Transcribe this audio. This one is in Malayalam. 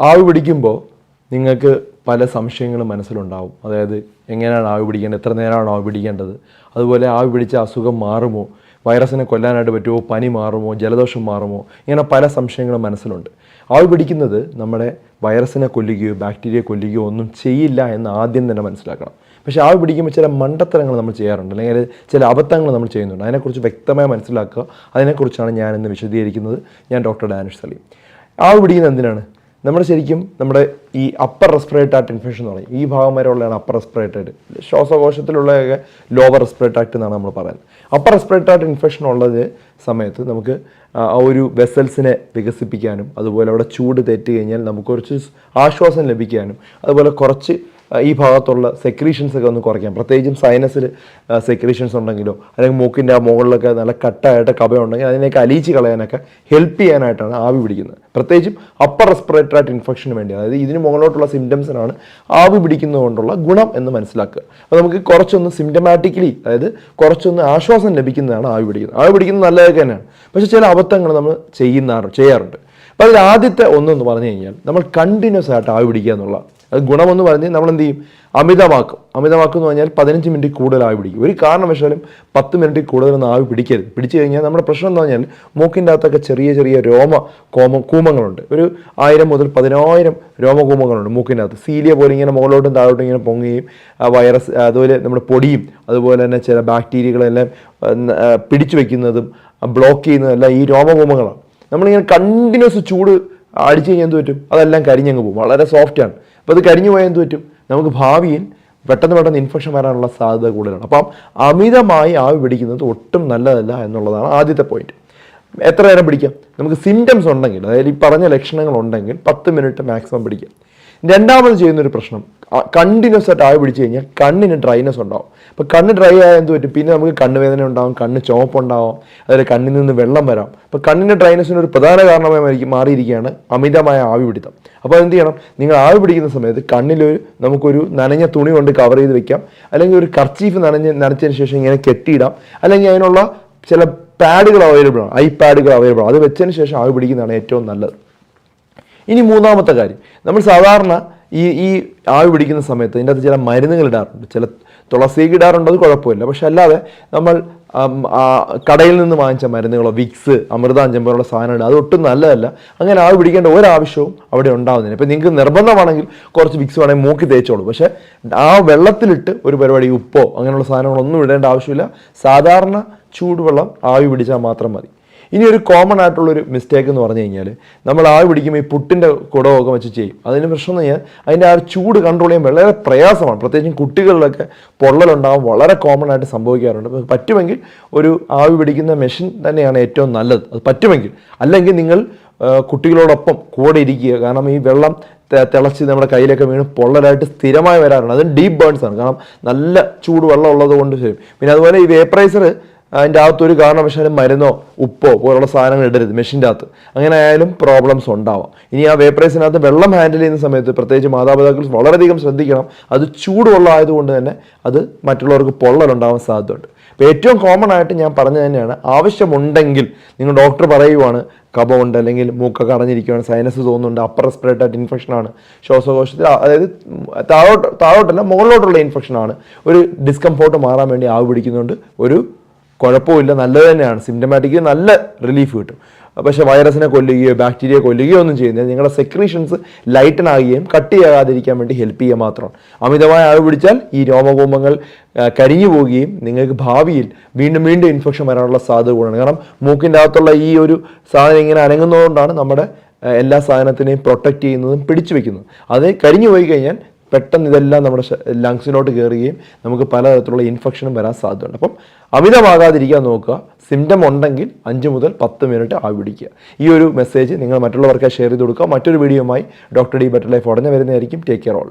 ആവി പിടിക്കുമ്പോൾ നിങ്ങൾക്ക് പല സംശയങ്ങളും മനസ്സിലുണ്ടാവും. അതായത് എങ്ങനെയാണ് ആവി പിടിക്കേണ്ടത്? എത്ര നേരമാണ് ആവി പിടിക്കേണ്ടത്? അതുപോലെ ആവി പിടിച്ച അസുഖം മാറുമോ? വൈറസിനെ കൊല്ലാനായിട്ട് പറ്റുമോ? പനി മാറുമോ? ജലദോഷം മാറുമോ? ഇങ്ങനെ പല സംശയങ്ങളും മനസ്സിലുണ്ട്. ആവി പിടിക്കുന്നത് നമ്മുടെ വൈറസിനെ കൊല്ലുകയോ ബാക്ടീരിയ കൊല്ലുകയോ ഒന്നും ചെയ്യില്ല എന്ന് ആദ്യം തന്നെ മനസ്സിലാക്കണം. പക്ഷേ ആവി പിടിക്കുമ്പോൾ ചില മണ്ടത്തരങ്ങൾ നമ്മൾ ചെയ്യാറുണ്ട്. അല്ലെങ്കിൽ ചില അബദ്ധങ്ങൾ നമ്മൾ ചെയ്യുന്നുണ്ട്. അതിനെക്കുറിച്ച് വ്യക്തമായി മനസ്സിലാക്കുക. അതിനെക്കുറിച്ചാണ് ഞാനിന്ന് വിശദീകരിക്കുന്നത്. ഞാൻ ഡോക്ടർ ഡാനിഷ് സലീം. ആവി പിടിക്കുന്നത് എന്തിനാണ്? നമ്മുടെ ശരിക്കും നമ്മുടെ ഈ അപ്പർ റെസ്പിറേറ്റ് ആക്ട് ഇൻഫെക്ഷൻ എന്ന് പറയും. ഈ ഭാഗം വരെ ഉള്ളതാണ് അപ്പർ റെസ്പിറേറ്റ് ആയിട്ട് ശ്വാസകോശത്തിലുള്ളതൊക്കെ ലോവർ റെസ്പിറേറ്റ് ആക്ട് എന്നാണ് നമ്മൾ പറയുന്നത്. അപ്പർ റെസ്പിറേറ്റ് ആക്ട് ഇൻഫെക്ഷൻ ഉള്ളത് സമയത്ത് നമുക്ക് ആ ഒരു വെസൽസിനെ വികസിപ്പിക്കാനും അതുപോലെ അവിടെ ചൂട് തെറ്റി കഴിഞ്ഞാൽ നമുക്ക് കുറച്ച് ആശ്വാസം ലഭിക്കാനും അതുപോലെ കുറച്ച് ഈ ഭാഗത്തുള്ള സെക്രീഷൻസ് ഒക്കെ ഒന്ന് കുറയ്ക്കാം. പ്രത്യേകിച്ചും സൈനസിൽ സെക്രീഷൻസ് ഉണ്ടെങ്കിലോ അല്ലെങ്കിൽ മൂക്കിന്റെ ആ മുകളിലൊക്കെ നല്ല കട്ടായിട്ട് ഉണ്ടെങ്കിൽ അതിനെയൊക്കെ അലീച്ച് കളയാനൊക്കെ ഹെൽപ്പ് ചെയ്യാനായിട്ടാണ് ആവി പിടിക്കുന്നത്. പ്രത്യേകിച്ചും അപ്പർ റെസ്പിറേറ്ററി ആയിട്ട് ഇൻഫെക്ഷന് വേണ്ടി അതായത് ഇതിന് മുകളിലോട്ടുള്ള സിംറ്റംസിനാണ് ആവി പിടിക്കുന്നതുകൊണ്ടുള്ള ഗുണം എന്ന് മനസ്സിലാക്കുക. അപ്പോൾ നമുക്ക് കുറച്ചൊന്ന് സിംറ്റമാറ്റിക്കലി അതായത് കുറച്ചൊന്ന് ആശ്വാസം ലഭിക്കുന്നതാണ് ആവി പിടിക്കുന്നത്. ആവി പിടിക്കുന്നത് നല്ലതൊക്കെ തന്നെയാണ്. പക്ഷേ ചില അബദ്ധങ്ങൾ നമ്മൾ ചെയ്യുന്ന ചെയ്യാറുണ്ട്. അപ്പോൾ അതിൽ ആദ്യത്തെ ഒന്നെന്ന് പറഞ്ഞു കഴിഞ്ഞാൽ നമ്മൾ കണ്ടിന്യൂസ് ആയിട്ട് ആവി പിടിക്കുക എന്നുള്ള അത് ഗുണമെന്ന് പറഞ്ഞ് നമ്മൾ എന്ത് ചെയ്യും അമിതമാക്കും. അമിതമാക്കും എന്ന് പറഞ്ഞാൽ പതിനഞ്ച് മിനിറ്റ് കൂടുതൽ ആവി പിടിക്കും. ഒരു കാരണവശാലും പത്ത് മിനിറ്റ് കൂടുതലൊന്നും ആവി പിടിക്കരുത്. പിടിച്ചു കഴിഞ്ഞാൽ നമ്മുടെ പ്രശ്നം എന്ന് പറഞ്ഞാൽ മൂക്കിന്റെ അകത്തൊക്കെ ചെറിയ ചെറിയ രോമ കോമ കൂമങ്ങളുണ്ട്. ഒരു ആയിരം മുതൽ പതിനായിരം രോമകൂമങ്ങളുണ്ട് മൂക്കിന്റെ അകത്ത്. സീലിയ പോലെ ഇങ്ങനെ മുകളിലോട്ടും താഴോട്ടും ഇങ്ങനെ പൊങ്ങുകയും വൈറസ് അതുപോലെ നമ്മുടെ പൊടിയും അതുപോലെ തന്നെ ചില ബാക്ടീരിയകളെല്ലാം പിടിച്ചു വെക്കുന്നതും ബ്ലോക്ക് ചെയ്യുന്നതും എല്ലാം ഈ രോമകൂമങ്ങളാണ്. നമ്മളിങ്ങനെ കണ്ടിന്യൂസ് ചൂട് അടിച്ചു കഴിഞ്ഞാൽ എന്ത് പറ്റും? അതെല്ലാം കരിഞ്ഞങ്ങ് പോകും. വളരെ സോഫ്റ്റാണ് അപ്പോൾ അത് കരിഞ്ഞു പോയാൽ എന്ത് പറ്റും? നമുക്ക് ഭാവിയിൽ പെട്ടെന്ന് പെട്ടെന്ന് ഇൻഫെക്ഷൻ വരാനുള്ള സാധ്യത കൂടുതലാണ്. അപ്പം അമിതമായി ആവി പിടിക്കുന്നത് ഒട്ടും നല്ലതല്ല എന്നുള്ളതാണ് ആദ്യത്തെ പോയിന്റ് എത്ര നേരം പിടിക്കാം? നമുക്ക് സിംറ്റംസ് ഉണ്ടെങ്കിൽ അതായത് ഈ പറഞ്ഞ ലക്ഷണങ്ങൾ ഉണ്ടെങ്കിൽ പത്ത് മിനിറ്റ് മാക്സിമം പിടിക്കാം. രണ്ടാമത് ചെയ്യുന്നൊരു പ്രശ്നം കണ്ടിന്യൂസ് ആയിട്ട് ആവി പിടിച്ചു കഴിഞ്ഞാൽ കണ്ണിന് ഡ്രൈനെസ് ഉണ്ടാവും. അപ്പോൾ കണ്ണ് ഡ്രൈ ആയാൽ എന്ത് പറ്റും? പിന്നെ നമുക്ക് കണ്ണ് വേദന ഉണ്ടാവും കണ്ണ് ചുവപ്പുണ്ടാവും അതുപോലെ കണ്ണിൽ നിന്ന് വെള്ളം വരാം. അപ്പോൾ കണ്ണിന്റെ ഡ്രൈനെസ്സിന് ഒരു പ്രധാന കാരണമായി മാറി- മാറിയിരിക്കുകയാണ് അമിതമായ ആവി പിടിത്തം. അപ്പോൾ എന്ത് ചെയ്യണം? നിങ്ങൾ ആവി പിടിക്കുന്ന സമയത്ത് കണ്ണിലൊരു നമുക്കൊരു നനഞ്ഞ തുണി കൊണ്ട് കവർ ചെയ്ത് വെക്കാം. അല്ലെങ്കിൽ ഒരു കർച്ചീഫ് നനഞ്ഞ് നനച്ചതിന് ശേഷം ഇങ്ങനെ കെട്ടിയിടാം. അല്ലെങ്കിൽ അതിനുള്ള ചില പാഡുകൾ അവൈലബിൾ ആണ്. ഐ പാഡുകൾ അവൈലബിൾ ആണ്. അത് വെച്ചതിന് ശേഷം ആവി പിടിക്കുന്നതാണ് ഏറ്റവും നല്ലത്. ഇനി മൂന്നാമത്തെ കാര്യം. നമ്മൾ സാധാരണ ഈ ഈ ആവി പിടിക്കുന്ന സമയത്ത് ഇതിന്റെ അകത്ത് ചില മരുന്നുകൾ ഇടാറുണ്ട് ചില തുളസിക്ക് ഇടാറുണ്ട് അത് കുഴപ്പമില്ല. പക്ഷെ അല്ലാതെ നമ്മൾ കടയിൽ നിന്ന് വാങ്ങിച്ച മരുന്നുകളോ വിക്സ് അമൃതാഞ്ചം പോലുള്ള സാധനങ്ങൾ അത് ഒട്ടും നല്ലതല്ല. അങ്ങനെ ആവി പിടിക്കേണ്ട ഒരാവശ്യവും അവിടെ ഉണ്ടാവുന്നില്ല. ഇപ്പം നിങ്ങൾക്ക് നിർബന്ധമാണെങ്കിൽ കുറച്ച് വിക്സ് വേണമെങ്കിൽ മൂക്കി തേച്ചോളൂ. പക്ഷേ ആ വെള്ളത്തിലിട്ട് ഒരു പരിപാടി ഉപ്പോ അങ്ങനെയുള്ള സാധനങ്ങളൊന്നും ഇടേണ്ട ആവശ്യമില്ല. സാധാരണ ചൂടുവെള്ളം ആവി പിടിച്ചാൽ മാത്രം മതി. ഇനി ഒരു കോമൺ ആയിട്ടുള്ളൊരു മിസ്റ്റേക്ക് എന്ന് പറഞ്ഞു കഴിഞ്ഞാൽ നമ്മൾ ആവി പിടിക്കുമ്പോൾ ഈ പുട്ടിന്റെ കുടമൊക്കെ വെച്ച് ചെയ്യും. അതിന് പ്രശ്നം എന്ന് കഴിഞ്ഞാൽ അതിന്റെ ആ ചൂട് കൺട്രോൾ ചെയ്യാൻ വളരെ പ്രയാസമാണ്. പ്രത്യേകിച്ചും കുട്ടികളിലൊക്കെ പൊള്ളലുണ്ടാകാൻ വളരെ കോമൺ ആയിട്ട് സംഭവിക്കാറുണ്ട്. പറ്റുമെങ്കിൽ ഒരു ആവി പിടിക്കുന്ന മെഷീൻ തന്നെയാണ് ഏറ്റവും നല്ലത്. അത് പറ്റുമെങ്കിൽ. അല്ലെങ്കിൽ നിങ്ങൾ കുട്ടികളോടൊപ്പം കൂടെ ഇരിക്കുക. കാരണം ഈ വെള്ളം തിളച്ച് നമ്മുടെ കയ്യിലൊക്കെ വീണ് പൊള്ളലായിട്ട് സ്ഥിരമായി വരാറുണ്ട്. അതും ഡീപ്പ് ബേൺസ് ആണ്. കാരണം നല്ല ചൂട് വെള്ളം ഉള്ളത് കൊണ്ട് ശരി. പിന്നെ അതുപോലെ ഈ വേപ്പറൈസർ അതിന്റെ അകത്ത് ഒരു കാരണവശാലും മരുന്നോ ഉപ്പോ പോലുള്ള സാധനങ്ങൾ ഇടരുത് മെഷീന്റെ അകത്ത്. അങ്ങനെ ആയാലും പ്രോബ്ലംസ് ഉണ്ടാവാം. ഇനി ആ വേപ്പറൈസിനകത്ത് വെള്ളം ഹാൻഡിൽ ചെയ്യുന്ന സമയത്ത് പ്രത്യേകിച്ച് മാതാപിതാക്കൾ വളരെയധികം ശ്രദ്ധിക്കണം. അത് ചൂടുവെള്ളം ആയതുകൊണ്ട് തന്നെ അത് മറ്റുള്ളവർക്ക് പൊള്ളലുണ്ടാവാൻ സാധ്യതയുണ്ട്. അപ്പോൾ ഏറ്റവും കോമൺ ആയിട്ട് ഞാൻ പറഞ്ഞു തന്നെയാണ് ആവശ്യമുണ്ടെങ്കിൽ നിങ്ങൾ ഡോക്ടർ പറയുവാണ് കഫമുണ്ട് അല്ലെങ്കിൽ മൂക്കൊക്കെ അടഞ്ഞിരിക്കുകയാണ് സൈനസ് തോന്നുന്നുണ്ട് അപ്പർ സ്പ്രെഡ് ആയിട്ട് ഇൻഫെക്ഷനാണ് ശ്വാസകോശത്തിൽ അതായത് താഴോട്ട് താഴോട്ടല്ല മുകളിലോട്ടുള്ള ഇൻഫെക്ഷനാണ് ഒരു ഡിസ്കംഫോർട്ട് മാറാൻ വേണ്ടി ആവ് പിടിക്കുന്നുണ്ട് ഒരു കുഴപ്പമില്ല നല്ലത് തന്നെയാണ്. സിംറ്റമാറ്റിക് നല്ല റിലീഫ് കിട്ടും. പക്ഷേ വൈറസിനെ കൊല്ലുകയോ ബാക്ടീരിയ കൊല്ലുകയോ ഒന്നും ചെയ്യുന്നില്ല. നിങ്ങളുടെ സെക്രീഷൻസ് ലൈറ്റൻ ആകുകയും കട്ട് ചെയ്യാതിരിക്കാൻ വേണ്ടി ഹെൽപ്പ് ചെയ്യുക മാത്രമാണ്. അമിതമായ അളവ് പിടിച്ചാൽ ഈ രോമകൂമ്പങ്ങൾ കരിഞ്ഞു പോവുകയും നിങ്ങൾക്ക് ഭാവിയിൽ വീണ്ടും വീണ്ടും ഇൻഫെക്ഷൻ വരാനുള്ള സാധ്യത കൂടുതലാണ്. കാരണം മൂക്കിന്റെ അകത്തുള്ള ഈ ഒരു സാധനം ഇങ്ങനെ അനങ്ങുന്നതുകൊണ്ടാണ് നമ്മുടെ എല്ലാ സാധനത്തിനെയും പ്രൊട്ടക്റ്റ് ചെയ്യുന്നതും പിടിച്ചു വെക്കുന്നതും. അത് കരിഞ്ഞു പോയി കഴിഞ്ഞാൽ പെട്ടെന്ന് ഇതെല്ലാം നമ്മുടെ ലങ്സിലോട്ട് കയറുകയും നമുക്ക് പലതരത്തിലുള്ള ഇൻഫെക്ഷനും വരാൻ സാധ്യതയുണ്ട്. അപ്പം അമിതമാകാതിരിക്കാൻ നോക്കുക. സിംറ്റം ഉണ്ടെങ്കിൽ അഞ്ച് മുതൽ പത്ത് മിനിറ്റ് ആവി പിടിക്കുക. ഈ ഒരു മെസ്സേജ് നിങ്ങൾ മറ്റുള്ളവർക്ക് ഷെയർ ചെയ്ത് കൊടുക്കുക. മറ്റൊരു വീഡിയോയുമായി ഡോക്ടർ ഡി ബെറ്റർ ലൈഫ് ഉടനെ വരുന്നതായിരിക്കും. Take care all